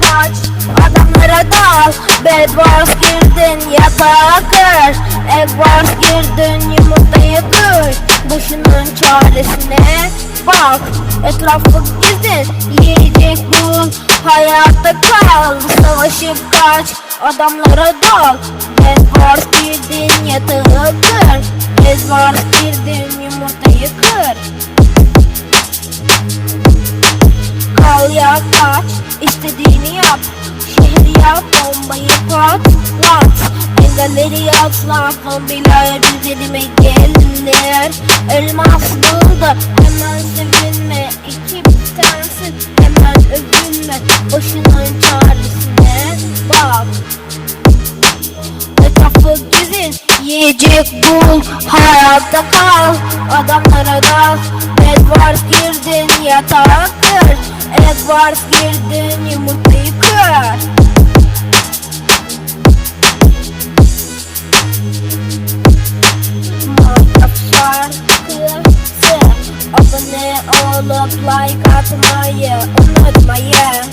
kaç Adamlara dal Wars girdin yatağa kır. Egg girdin yumurtayı kır. Başının çaresine bak. Etrafı gezin Yiyecek bul. Hayatta kal Savaşıp kaç. Adamlara dal Wars girdin Kal ya kaç istediğini yap. Şehri yap bombayı patlat Engelleri atla Zombiler üzerime gelir Elmas buldu hemen sevinme. İki sensin hemen övünme. Başının çaresine bak. Etrafı gezin Yiyecek bul Hayatta kal. Adamlara dal Edward girdin yatağa Едвард Гільдені Мутика Опини олоп лайк, а ти моє, оно моє